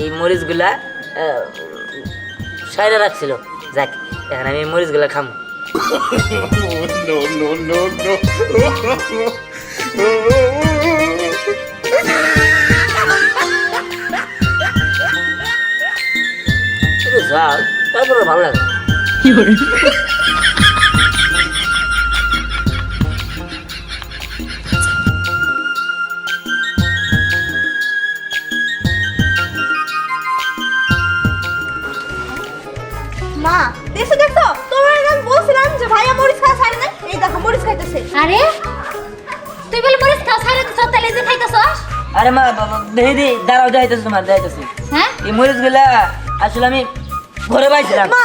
এই মরিচগুলা সাইডে রাখছিল। যাক এখন আমি মরিচগুলা খামো। ঝাল তারপরে ভালো লাগে। আরে তুই বলে মরিস খাও ছাইরে তো তাহলে যে খাইতেছস আরে মা বাবা দেখে দি দাঁড়াও যাইতেছি তোমার যাইতেছি হ্যাঁ? এই মরিচগুলা আসলে আমি ঘরে পাইছিলাম। মা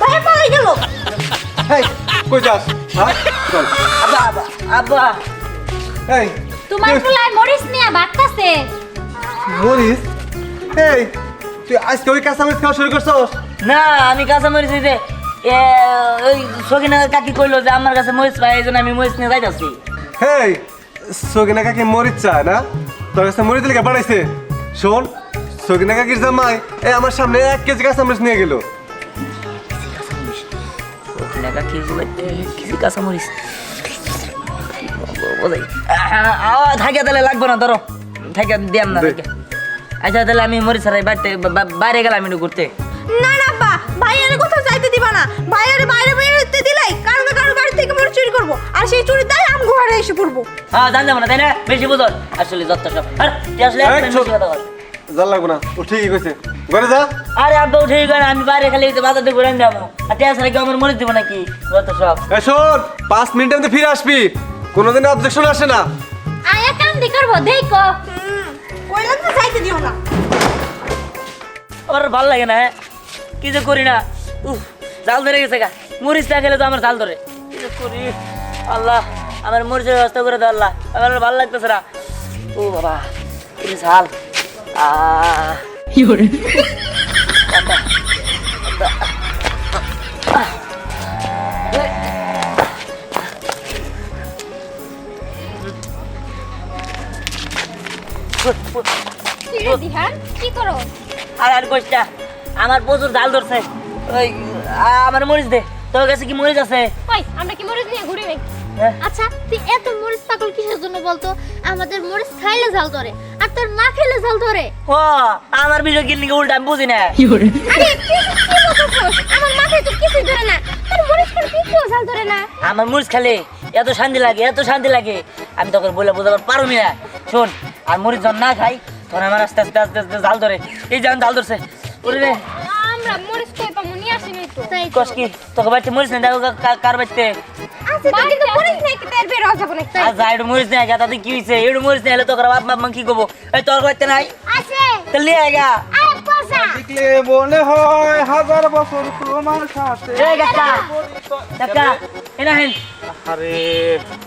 ভাইয়া পালাই গেল। এই কই যাস? হ্যাঁ? চল। আব্বা আব্বা আব্বা। এই তোমার পোলায় মরিস নিয়ে মরিস এই তুই আজকে ওই কাঁচা মরিচ খাওয়া শুরু করছস? না আমি কাঁচা মরিচ দিতে ওই সকিনা কাকি কইলো যে আমার কাছে মরিচ পাই এই জন্য আমি মরিচ নিয়ে যাইতাছি। হেই সগিনা কাকি মরিচ চায় না? তোর কাছে মরিচ বানাইছে শোন সগিনা কাকির জামাই এই আমার সামনে এক কেজি কাঁচা মরিচ নিয়ে গেল। সকিনা কাকি কিছু কাঁচা মরিচ থাকে তাহলে লাগবে না ধরো। থাকে দিয়াম না আচ্ছা তাহলে আমি মরিচ বাড়িতে বা- বা- বাইরে গেলাম একটু ঘুরতে। না না ভাইয়ার কোথাও যাইতে দিবা না। ভাইয়ার বাইরে বেরোতে দিলাই কারও না কারও বাড়ি থেকে মরিচ চুরি করব। আর সেই চুরি তাই আম ঘরে এসে পড়ব। হ্যাঁ জান যাব না তাই না? বেশি বুঝো। আসলে যত সব আর তুই আসলে কথা বল। জাল লাগবো না ও ঠিকই কইছে। ঘরে যা। আরে আব্বা উঠে গেলে আমি বাইরে খালি বাজার দিয়ে ঘুরে যাব। আর টিয়া ছাড়া কি আমার মরিচ দিব নাকি? যত সব। এই শোন পাঁচ মিনিটের মধ্যে ফিরে আসবি। কোনোদিন অবজেকশন আসে না। আয়া কাম কান্দি করব দেখো। কইলাম তো যাইতে দিও না। আমার ভালো লাগে না? কি যে করি না। উফ। জাল ধরে গেছে গা। মরিচ না গেলে তো আমার জাল ধরে। করি? আল্লাহ আমার মরিচের ব্যবস্থা করে দাও আল্লাহ। আমার আর ভালো লাগতেছে না। ও বাবা যে ঝাল। কি করো? আর আর আমার প্রচুর জাল ধরছে। ওই আমার মরিচ দে। তোর কাছে কি মরিচ আছে? কই আমরা কি মরিচ নিয়ে ঘুরি নাকি হ্যাঁ? আচ্ছা তুই এত মরিচ পাগল কিসের জন্য বলতো? আমাদের মরিচ খাইলে ঝাল ধরে আর তোর না খাইলে ঝাল ধরে। ও আমার বিষয় কিনলে উল্টা আমি বুঝি না। আরে আমার মাথায় তো কিছুই ধরে না। তোর মরিচ খাইলে কি ঝাল ধরে না? আমার মরিচ খেলে এত শান্তি লাগে এত শান্তি লাগে। আমি তখন বলে বোঝাবার পারবি না। শোন আর মরিচ যখন না খাই তখন আমার আস্তে আস্তে আস্তে আস্তে জাল ধরে। এই যে জাল ধরছে। ওরে রে। আমরা মরিচ কস কি? তোকে বাড়িতে মরিচ না দেখো কার আচ্ছা নেই কি না হয়েছে একটু মরিচ নেই হলে তোকে বাপ বাপ কি করব? তোর বাড়িতে নাই? আছে। তাহলে দেখলে মনে হয় হাজার বছর তোমার সাথে। এই কাকা কাকা এনা হেন আরে।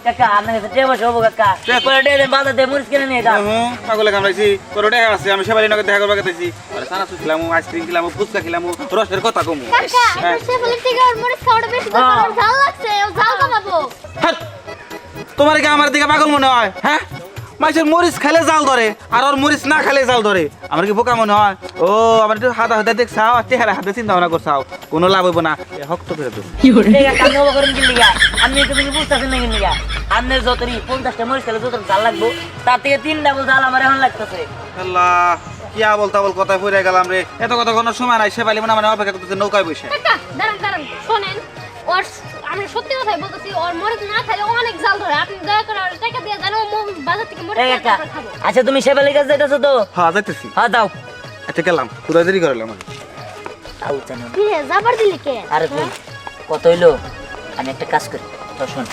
কাকা আপনার কাছে টেবা কাকা। পরে ডে দেন বাজার দিয়ে মরিচ কিনে নিয়ে যাও। হুম পাগলে কামড়াইছি তোর দেখা আছে আমি সেবালি নগর দেখা করবার গেছি আরে সানাসু খেলাম আইসক্রিম খেলাম ফুচকা খেলাম রসের কথা কমু। কাকা হ্যাঁ। থেকে খাওয়াটা বেশি হ্যাঁ। লাগছে ও তোমার কি আমার দিকে পাগল মনে হয়? হ্যাঁ? মাছের মরিচ খেলে জাল ধরে আর ওর মরিচ না খেলে জাল ধরে। আমার কি বোকা মনে হয়? ও আমার একটু হাতা হাতে দেখছাও আর চেহারা হাতে চিন্তা ভাবনা করছাও কোনো লাভ হইব না। এ হক্ত ফেরত দেবো। এই কাকা নব করেন কি লিগা। আপনি একটু তুমি বুঝতেছেন না কি লিগা আপনার যতরি পঞ্চাশটা মরিচ খেলে যত জাল লাগবো তার থেকে তিন ডাবল জাল আমার এখন লাগতেছে। আল্লাহ কি আবল তাবল পড়ে গেলাম রে। এত কথা কোনো সময় নাই সেবালি মনে মানে অপেক্ষা করতেছে নৌকায় বসে। দাঁড়ান দাঁড়ান শোনেন ওর আমি সত্যি কথাই বলতেছি ওর মরিচ না খাইলে অনেক জাল ধরে। আপনি দয়া করে ওর টাকা দিয়ে জানো বাজার থেকে মরিচ এই কিনে কাকা তারপর খাব। আচ্ছা তুমি সেবালি কাছে যাইতেছো তো? হ্যাঁ যাইতেছি। হ্যাঁ দাও। আচ্ছা গেলাম। খুদা দেরি করলাম তাও জানো কি রে দিলি কে? আরে কত হইল? আমি একটা কাজ করি। তো শোন।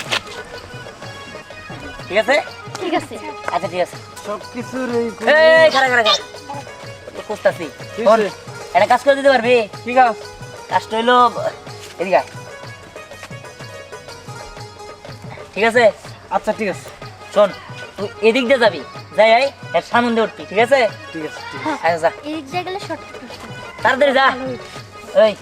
ঠিক আছে? ঠিক আছে। আচ্ছা ঠিক আছে। সব কিছু এই খারা খারা খারা খুঁজতাছি। কি শোন, হয়েছে? একটা কাজ করে দিতে পারবি? ঠিক আছে কাজটা হইল এদিকে ঠিক আছে? আচ্ছা ঠিক আছে। শোন তুই এদিক দিয়ে যাবি। যাই আয় এর সামনে দিয়ে উঠবি ঠিক আছে? ঠিক আছে ঠিক আচ্ছা যা। এদিক দিয়ে গেলে শর্টকাট তাড়াতাড়ি যা। এই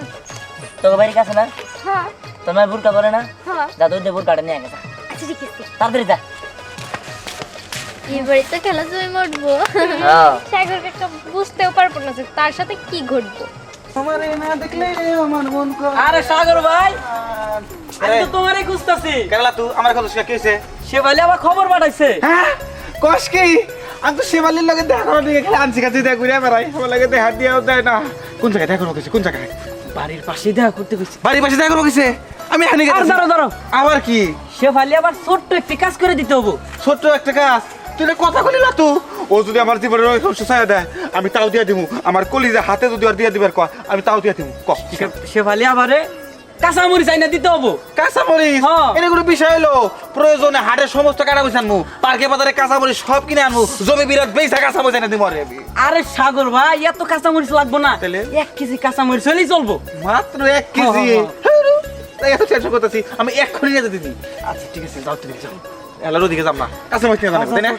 তোকে বাড়ি কাছে না? হ্যাঁ। তোমার বুরকা পরে না? হ্যাঁ। তুই দিয়ে বুরকাটা নিয়ে আগে যা। আচ্ছা ঠিক আছে। তাড়াতাড়ি যা। এই বাড়িতে খেলা তুমি মরবো হ্যাঁ। সাগর কাকা বুঝতেও পারব না যে তার সাথে কি ঘটবো। আমার না দেখলে আমার মন আরে সাগর ভাই আমি তো খুঁজতাছি। তুই আমার কথা শুনে খবর পাঠাইছে। হ্যাঁ? কি? আমি তো সেবালির লগে দেখা করার দিকে খেলে আনছি কাছে দেখা ঘুরে বেড়াই। আমার লাগে দেখা দিয়েও দেয় না। কোন জায়গায় দেখা করো কোন জায়গায়? বাড়ির পাশে দেখা করতে গেছি। বাড়ির পাশে দেখা করো গেছে আমি এখানে গেছি। আবার কি? আবার ছোট্ট একটি কাজ করে দিতে হব। ছোট্ট একটা কাজ? তুই কথা বলি না তো? ও যদি আমার জীবনের ছায়া দেয় আমি তাও দিয়ে দিব আমার কলিজে হাতে যদি আর দিয়ে দিবার কয় আমি তাও দিয়ে দিব ক কি কাজ? সে ফালি আবারে কাঁচামরিচ আইনা দিতে হব। কাঁচা মরিচ হ্যাঁ। এটা কোনো বিষয় হলো? প্রয়োজনে হাটের সমস্ত কাটা মরিচ আনব পার্কে বাজারে কাঁচা মরিচ সব কিনে আনব জমি বিরাট বেসা কাঁচা মরিচ এনে দিব আরে সাগর ভাই এত কাঁচামরিচ লাগবো না? এক কেজি কাঁচামরিচ হলেই চলবো। মাত্র এক কেজি? এত টেনশন করতেছি আমি এক্ষুনি যেতে দিই। আচ্ছা ঠিক আছে যাও তুমি যাও। এলার ওদিকে যাম না। কিনে তাই না?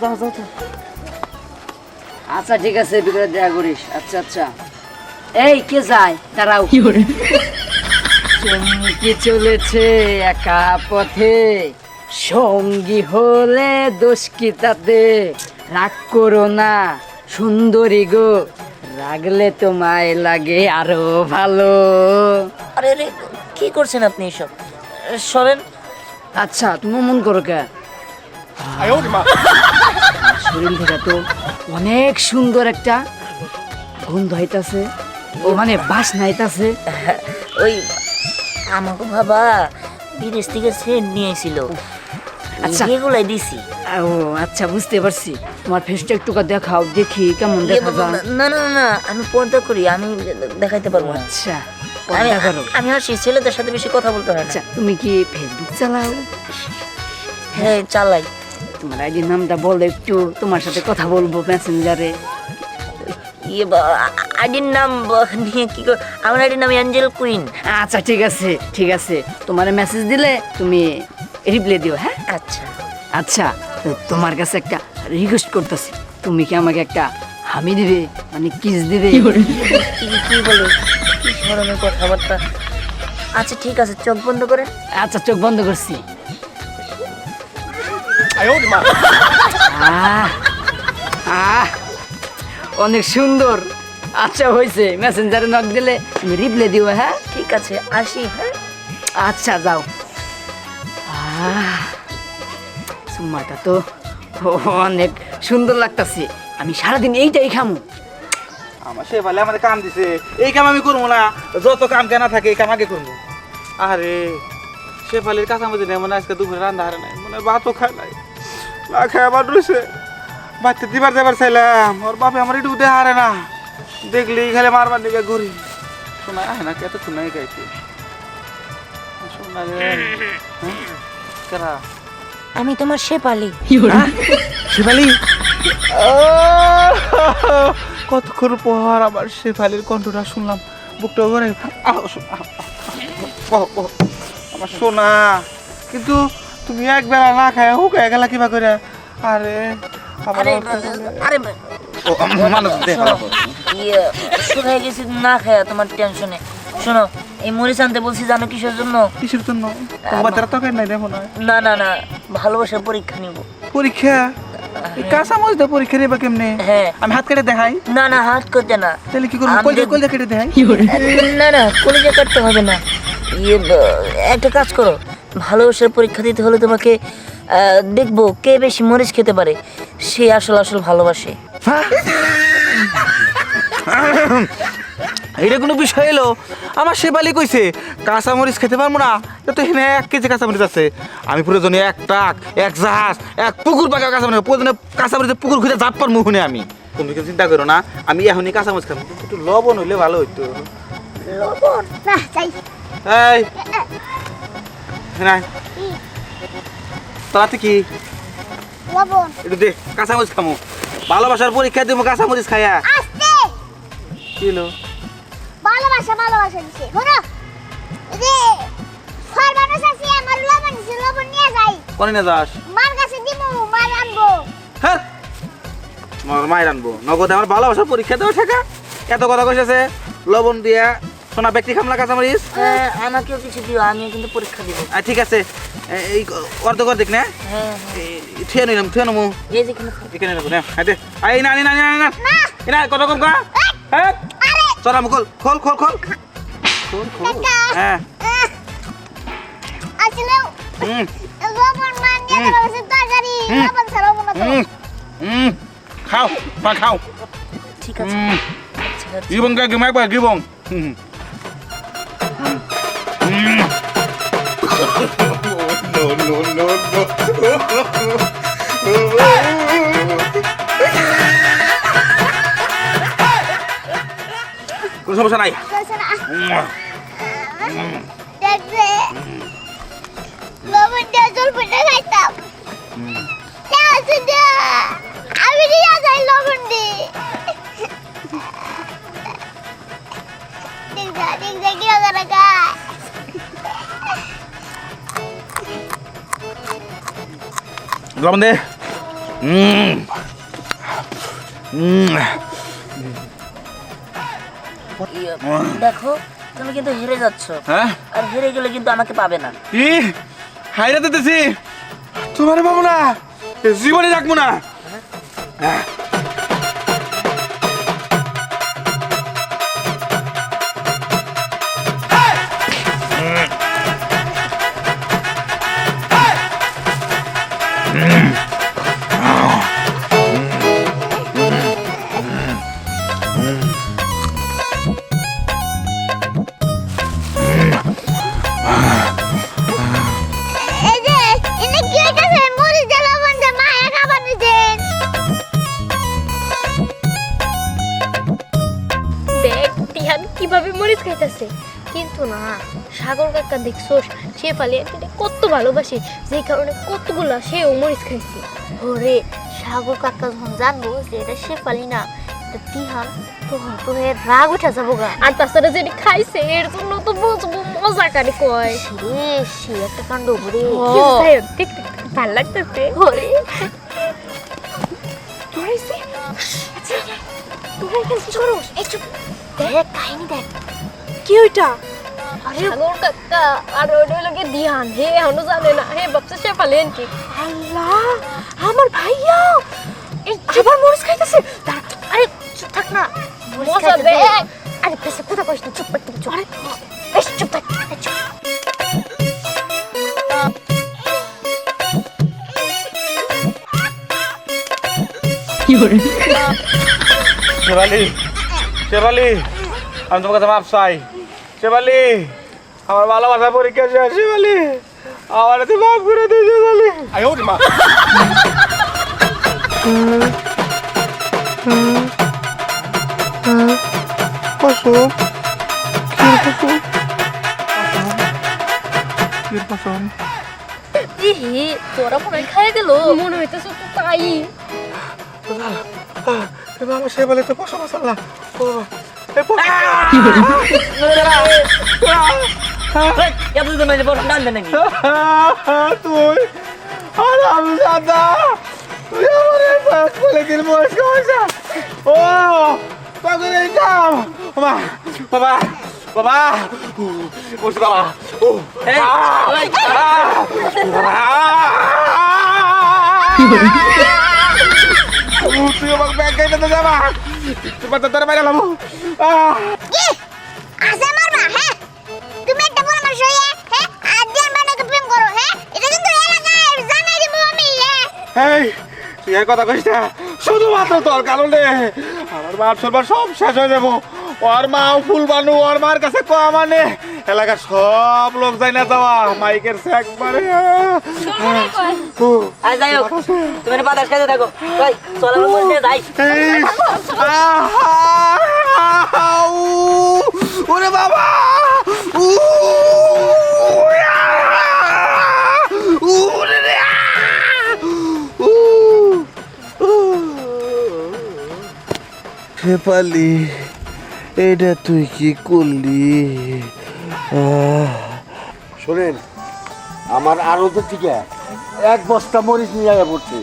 আচ্ছা ঠিক আছে বিকেলে দেখা করিস। আচ্ছা আচ্ছা। এই কে যায়? দাঁড়াও। চমকে চলেছে একা পথে। সঙ্গী হলে দোষ কি তাতে? রাগ করো না সুন্দরী গো। রাগলে তোমায় লাগে আরও ভালো। আরে রে কি করছেন আপনি এসব? সরেন আচ্ছা তুমি মন করো কে? শরীর থেকে তো অনেক সুন্দর একটা গন্ধ হইতাছে ও মানে বাসনা হইতাছে ওই আমাকে বাবা বিদেশ থেকে সেন্ট নিয়েছিল আচ্ছা। এগুলাই দিছি। ও আচ্ছা বুঝতে পারছি। তোমার ফেসটা একটু দেখাও দেখি কেমন দেখা যায়। না না না, না আমি পর্দা করি আমি দেখাইতে পারব আচ্ছা আমি পর্দা করো। আমি আর সেই ছেলেদের সাথে বেশি কথা বলতে হয় আচ্ছা তুমি কি ফেসবুক চালাও? হ্যাঁ চালাই। তোমার আইডির নামটা বলো একটু তোমার সাথে কথা বলব প্যাসেঞ্জারে। ইয়ে আইডির নাম নিয়ে কি কর আমার আইডির নাম অ্যাঞ্জেল কুইন। আচ্ছা ঠিক আছে ঠিক আছে। তোমার মেসেজ দিলে তুমি রিপ্লাই দিও হ্যাঁ? আচ্ছা। আচ্ছা তোমার কাছে একটা রিকোয়েস্ট করতেছি। তুমি কি আমাকে একটা হামি দিবে মানে কিস দিবে? কি কি বলে? কি ধরনের কথাবার্তা? আচ্ছা ঠিক আছে চোখ বন্ধ করে আচ্ছা চোখ বন্ধ করছি। আহ, আহ, অনেক সুন্দর। আচ্ছা হয়েছে। মেসেঞ্জারে নক দিলে তুমি রিপ্লাই দিও হ্যাঁ? ঠিক আছে আসি হ্যাঁ? আচ্ছা যাও। আহ, সুম্মাটা তো অনেক সুন্দর লাগতাছে। আমি সারাদিন এইটাই খামু। আমার সে ভালে আমাদের কাম দিছে। এই কাম আমি করব না। যত কাম কেনা থাকে এই কাম আগে করব। আরে সে ফালের কাঁচা মধ্যে নেই মনে হয় আজকে দুপুরে রান্না হারে নাই। মনে হয় ভাতও খায় নাই। না খায় আবার রয়েছে বাচ্চা দিবার যাবার চাইলাম ওর বাপে আমার একটু দেহা হারে না দেখলেই খালি মারবার নিবে ঘুরি শোনা আয় না কত শোনাই গাইছে শোনা রে হ্যাঁ? কেরা আমি তোমার শেপালি শেফালি কতক্ষণ পর আবার শেফালির কণ্ঠটা শুনলাম বুকটা আহ, আমার সোনা কিন্তু তুমি এক বেলা না খায় হুকায় গেলা কিবা করে আরে আমার আরে আরে ও, মানুষ দেখ ইয়ে শুকাই গেছি না খায় তোমার টেনশনে শোনো এই মরিচ আনতে বলছি জানো কিসের জন্য? কিসের জন্য? বাচ্চারা তো নাই রে মনে না না না ভালোবাসার পরীক্ষা নিব। পরীক্ষা? কাঁচা মরিচ পরীক্ষা নেবা কেমনে? হ্যাঁ। আমি হাত কেটে দেখাই। না না হাত করতে না। তাহলে কি করব? কলজা কলজা কেটে দেখাই? না না কলেজে কাটতে হবে না। ইয়ে একটা কাজ করো। ভালোবাসার পরীক্ষা দিতে হলে তোমাকে দেখব কে বেশি মরিচ খেতে পারে। সে আসল আসল ভালোবাসে। এটা কোনো বিষয় এলো। আমার শেবালি কইছে কাঁচা মরিচ খেতে পারব না। তো এখানে এক কেজি কাঁচা মরিচ আছে। আমি প্রয়োজনে এক টাক এক জাহাজ এক পুকুর পাকা কাঁচা মরিচ প্রয়োজনে কাঁচা মরিচের পুকুর খুঁজে জাত পারব শুনে আমি। তুমি কিন্তু চিন্তা করো না আমি এখনই কাঁচা মরিচ খাব। একটু লবণ হইলে ভালো হইতো। না চাই এই না তাতে কি? একটু দে কাঁচা মরিচ খামো। ভালোবাসার পরীক্ষা দেবো কাঁচা মরিচ খাইয়া। আস্তে। কি হলো? ভালোবাসা ভালোবাসা দিছে। এই যে ফরমানো সাসি আমার লবণ দিছে লবণ নিয়ে যাই। কোনে না যাস? মার কাছে দিমু মার আনব। হ্যাঁ। মায়ের আনব। নগদে আমার ভালোবাসার পরীক্ষা দেওয়া শেখা এত কথা কইছে লবণ দিয়া সোনা ব্যক্তি খামলা কাঁচা মরিচ হ্যাঁ আমাকেও কিছু দিও আমিও কিন্তু পরীক্ষা দিব। ঠিক আছে। এই অর্ধ কর দেখ না। হ্যাঁ এই থিয়ে নিলাম থিয়ে নমু এই এখানে রাখো না হাতে আই না না না না। কত কম কা হ্যাঁ? চলা মুকল খোল খোল খোল খোল। খোল হ্যাঁ। আহ, আসলে হুম। লবণ মান নিয়ে হুম। গেছে লবণ ছাড়াবো না তো। হুম। হুম। খাও পা খাও। ঠিক আছে। হুম। আচ্ছা, আচ্ছা। বা গিবং হুম। কোনো সমস্যা নাই কইছে না দেখবে লবণ দিয়ে জল ফুটে খাইতাম না, আছে না। আমি নিয়ে যাই লবণ দি দেখছা দেখছা কি লবণ দে হুম হুম ইয়ে, দেখো তুমি কিন্তু হেরে যাচ্ছ। হ্যাঁ? আর হেরে গেলে কিন্তু আমাকে পাবে না। ই হাইরা দিতেছি। তোমার পাবো না। জীবনে রাখব না। এই কীভাবে মরিচ খাইতেছে। কিন্তু না সাগর কাকা দেখছোস সে আন্টিটা কত ভালোবাসে যে কারণে কতগুলা সেও মরিচ খাইছে। ওরে সাগর কাকা যখন জানব যে এটা সে পালি না এটা তিহান তখন তো এর রাগ উঠে যাব গা। আর তাছাড়া যেটি খাইছে এর জন্য তো বুঝব মজা কারে কয়। রে সে একটা কাণ্ড ভালো লাগতেছে। ওরে। তোরাইছে তোরা এখানে কি এই চুপ। দেখ কাহিনী দেখ। কি ওইটা? আরে সাগর কাকা আর ওইটা হলো গিয়ে দিহান হে এখনও জানে না হে বাপসা সে পালেন কি আল্লাহ আমার ভাইয়া এই আবার মরিচ খাইতেছে দাঁড়া, আরে চুপ থাক না মজা দেখ আরে বেশি কথা কইস না চুপ করতে চুপ আরে বেশ চুপ থাক এই চুপ শেফালি শেফালি আমি তোমার কাছে মাপ চাই শেফালি আমার ভালোবাসা পরীক্ষা শেষ শেফালি আমার তুই মাফ করে দিই শেফালি আয় ওরে মা। পশম কি পশম ইহি তোরা মনে হয় খাইয়ে দিল। মনে হইতেছে তো তাই। আমার শেফালি তো পশম আছে তুই আর আমি দাদা তুই আমার পাঁচ বলে দিল বয়স কমেছে ও তখন এই কাম বাবা বাবা বাবা বসে বাবা ও তুই আমাকে ব্যাগ গাইতে যাবা তুই তো তোর বাইরে কি আসে মারবা হ্যাঁ। তুমি একটা পরামর্শ হইয়া হ্যাঁ বানাকে প্রেম করো হ্যাঁ? এটা কিন্তু এলাকায় জানাই দিব আমি হ্যাঁ। এই তুই এর কথা কইস না শুধুমাত্র তোর কারণে আমার বাপ সব শেষ হয়ে যাব। ওর মা ফুল বানু ওর মার কাছে কয়া মানে এলাকার সব লোক যাই না যাওয়া। মাইকের সে একবারে যাই হোক তুমি বাতাস খাইতে থাকো। যাই। ওরে বাবা। শেফালি এটা তুই কি করলি? শোনেন আমার আরও তো ঠিক এক বস্তা মরিচ নিয়ে আয়া পড়ছে।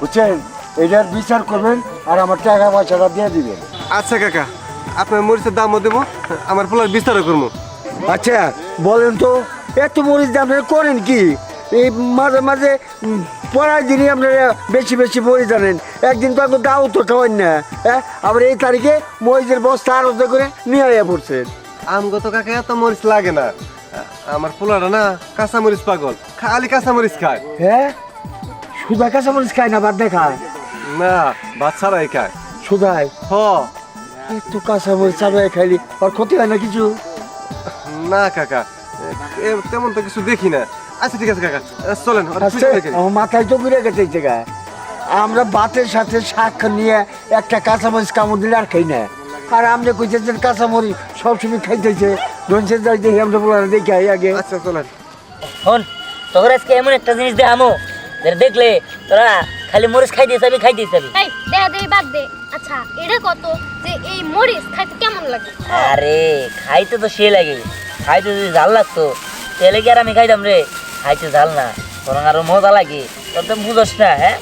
বুঝছেন? এটার বিচার করবেন আর আমার টাকা পয়সাটা দিয়ে দিবেন। আচ্ছা কাকা আপনার মরিচের দামও দেবো আমার পোলার বিস্তারও করব। আচ্ছা বলেন তো এত মরিচ দাম করেন কি? এই মাঝে মাঝে পড়ার দিনই আপনারা বেশি বেশি মরিচ জানেন একদিন তো দাও তো খাওয়ান না হ্যাঁ? আবার এই তারিখে মরিচের বস্তা আরও করে নিয়ে আয়া পড়ছেন। আমগো তো কাকা এত মরিচ লাগে না। আমার পোলাটা না কাঁচা মরিচ পাগল খালি কাঁচা মরিচ খায়। হ্যাঁ সুদা কাঁচা মরিচ খায় না বাদ দেখায় না ছাড়াই খায়। সুদাই? হ। একটু কাঁচা মরিচ চাবাই খাইলি আর ক্ষতি হয় না কিছু? না কাকা। তেমন তো কিছু দেখি না। আচ্ছা ঠিক আছে কাকা। চলেন আচ্ছা, মাথায় তো ঘুরে গেছে এই জায়গায়। আমরা বাতের সাথে শাক নিয়ে একটা কাঁচামরিচ কামড় দিলে আর খাই না। আর আমরা কইতেছেন কাঁচামরিচ সবসময় খাইতেছে ধনসের যাই দেখি আমরা বলার দেখি আই আগে। আচ্ছা চলেন। হন তোর আজকে এমন একটা জিনিস দেখামো যেটা দেখলে তোরা খালি মরিচ খাই দিয়ে যাবি খাই দিয়ে যাবি এই দেয়া দেই বাদ দে। আচ্ছা এটা কত? যে এই মরিচ খাইতে কেমন লাগে? আরে খাইতে তো সে লাগে। খাইতে যদি ঝাল লাগতো তাহলে কি আর আমি খাইতাম রে? খাইতে ঝাল না বরং আরও মজা লাগে। তোর তো বুঝোস না হ্যাঁ?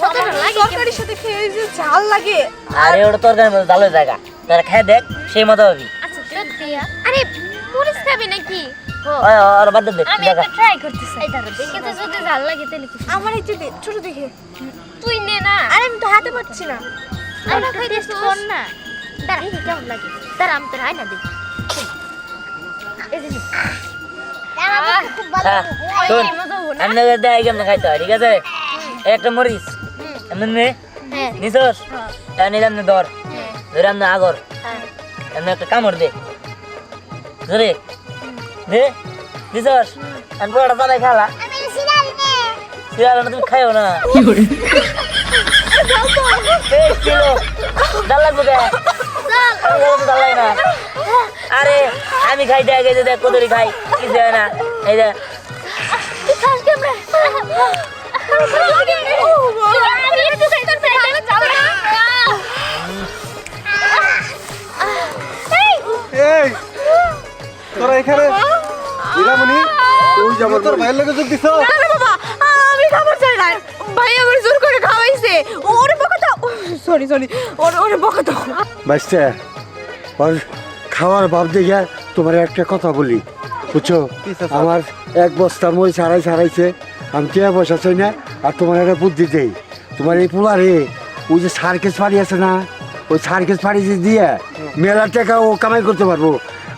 তরকারির সাথে খেয়ে যে ঝাল লাগে। আরে ওটা তরকারির মধ্যে জায়গা। তারা দেখ সেই পাবি আচ্ছা আরে মরিচ খাবি নাকি? ও, ওই, আর বাদ দে আমি একটা ট্রাই করতেছি। এই ধরো দেখে তো যদি ঝাল লাগে তাহলে কি আমার এই যে ছোট দেখে। তুই নে না। আরে আমি তো হাতে পারছি না। আমরা খাইতেছি কোন না। দাঁড়া দেখি কেমন লাগে। দাঁড়া আমি তোর আয়না দেখি। এই যে নে। আহ, হ্যাঁ না? কেমন খাইতে হয় ঠিক আছে? একটা মরিচ। এমন হ্যাঁ। নিছস? তা নিলাম না ধর ধরাম না আগর। হ্যাঁ। একটা কামড় দে। ধরে। দে। দিছস আমি বড়টা চালাই খালা। আমি সিরিয়াল তুমি খাইও না। এই কিলো। ডাল লাগবে কে? আমি গেলে ডাল লাগে না। আরে আমি খাই দেখ এই যে দেখ কদরি খাই। কি হয় না। এই যে তোরা এখানে? যাব। তোর ভাইয়ের লোকে যোগ দিছ? আরে বাবা আমি খাবার চাই না। ভাই আমার জোর করে খাওয়াইছে। ওরে বকা দাও সরি সরি ওরে ওরে বকা দাও বাচ্চা ওর খাওয়ার ভাব দেখে তোমার একটা কথা বলি। বুঝছ? আমার এক বস্তা মরিচ হারাই হারাইছে আমি কে পয়সা চাই না আর তোমার একটা বুদ্ধি দেই। তোমার এই পোলারে ওই যে সার্কেস ফাড়ি আছে না ওই সার্কেস ফাড়ি দিয়ে মেলা টাকা ও কামাই করতে পারব।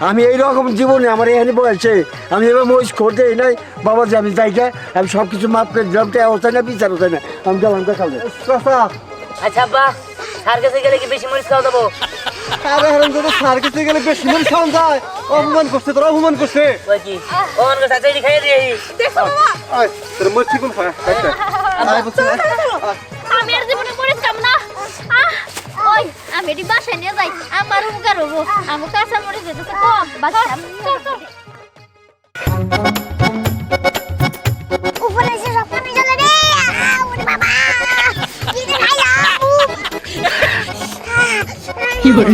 আমি এই রকম জীবনে আমার এখানে বয়সে আমি এবার মরিচ করতে নাই বাবা যে আমি যাই গে, আমি সব কিছু মাফ করে দিলাম টাকা হচ্ছে না বিচার হচ্ছে না আমি গেলাম দেখাবো চাচা আচ্ছা আব্বা সার কাছে গেলে কি বেশি মরিচ খাওয়া দেবো আরে হারাম দাদা স্যার কাছে গেলে বেশি মরিচ খাওয়ান যায় অপমান করছে তোরা অপমান করছে খাইয়ে দিয়ে মরিচ খায় আচ্ছা। আমি আর ওই আমি এটি বাসায় নিয়ে যাই। আমার উপকার হব আমার কাঁচা মরিচ যেতে কম। বাচ্চা উপরে এসে সব পানি জ্বলে রে ওরে বাবা। কি খাইলাম কি করে